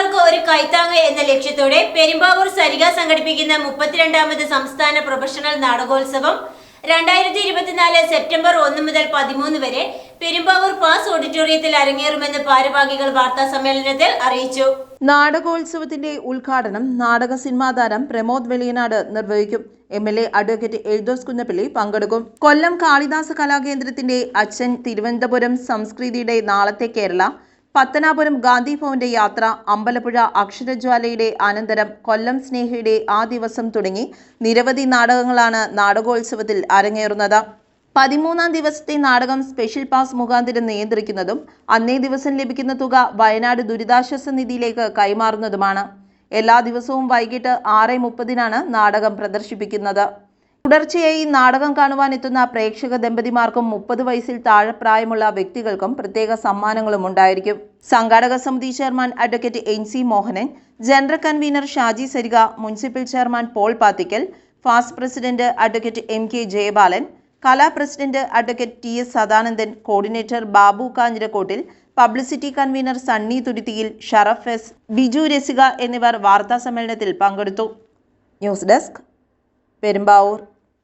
നടിമാർക്ക് ഒരു കൈത്താങ്ങ് എന്ന ലക്ഷ്യത്തോടെ പെരുമ്പാവൂർ സരിക സംഘടിപ്പിക്കുന്ന മുപ്പത്തിരണ്ടാമത് സംസ്ഥാന പ്രൊഫഷണൽ നാടകോത്സവം രണ്ടായിരത്തി ഇരുപത്തിനാല് സെപ്റ്റംബർ ഒന്ന് മുതൽ പതിമൂന്ന് വരെ പെരുമ്പാവൂർ പാസ് ഓഡിറ്റോറിയത്തിൽ അരങ്ങേറുമെന്ന് ഭാരവാഹികൾ വാർത്താ സമ്മേളനത്തിൽ അറിയിച്ചു. നാടകോത്സവത്തിന്റെ ഉദ്ഘാടനം നാടക സിനിമാ താരം പ്രമോദ് വെളിയനാട് നിർവഹിക്കും. M L A advocate Eldhose Kunnappilly പങ്കെടുക്കും. കൊല്ലം കാളിദാസ കലാകേന്ദ്രത്തിന്റെ അച്ഛൻ തിരുവനന്തപുരം സംസ്കൃതിയുടെ നാളത്തെ കേരള പത്തനാപുരം ഗാന്ധി ഭവന്റെ യാത്ര അമ്പലപ്പുഴ അക്ഷരജ്വാലയുടെ അനന്തരം കൊല്ലം സ്നേഹയുടെ ആ ദിവസം തുടങ്ങി നിരവധി നാടകങ്ങളാണ് നാടകോത്സവത്തിൽ അരങ്ങേറുന്നത്. പതിമൂന്നാം ദിവസത്തെ നാടകം സ്പെഷ്യൽ പാസ് മുഖാന്തരം നിയന്ത്രിക്കുന്നതും അന്നേ ദിവസം ലഭിക്കുന്ന തുക വയനാട് ദുരിതാശ്വാസ നിധിയിലേക്ക് കൈമാറുന്നതുമാണ്. എല്ലാ ദിവസവും വൈകിട്ട് ആറ് മുപ്പതിനാണ് നാടകം പ്രദർശിപ്പിക്കുന്നത്. തുടർച്ചയായി നാടകം കാണുവാൻ എത്തുന്ന പ്രേക്ഷക ദമ്പതിമാർക്കും മുപ്പത് വയസ്സിൽ താഴെ പ്രായമുള്ള വ്യക്തികൾക്കും പ്രത്യേക സമ്മാനങ്ങളും ഉണ്ടായിരിക്കും. സംഘാടക സമിതി chairman advocate N C Mohanan general convener Shaji Sarika municipal chairman Paul Pathikkal past president advocate M K Jayabalan Kala president advocate T S Sadanandan coordinator Babu Kanjirakkottil publicity convener Sunny തുരുത്തിയിൽ Sharaf S Biju Rasika എന്നിവർ വാർത്താ സമ്മേളനത്തിൽ പങ്കെടുത്തു. News desk Perumbavoor.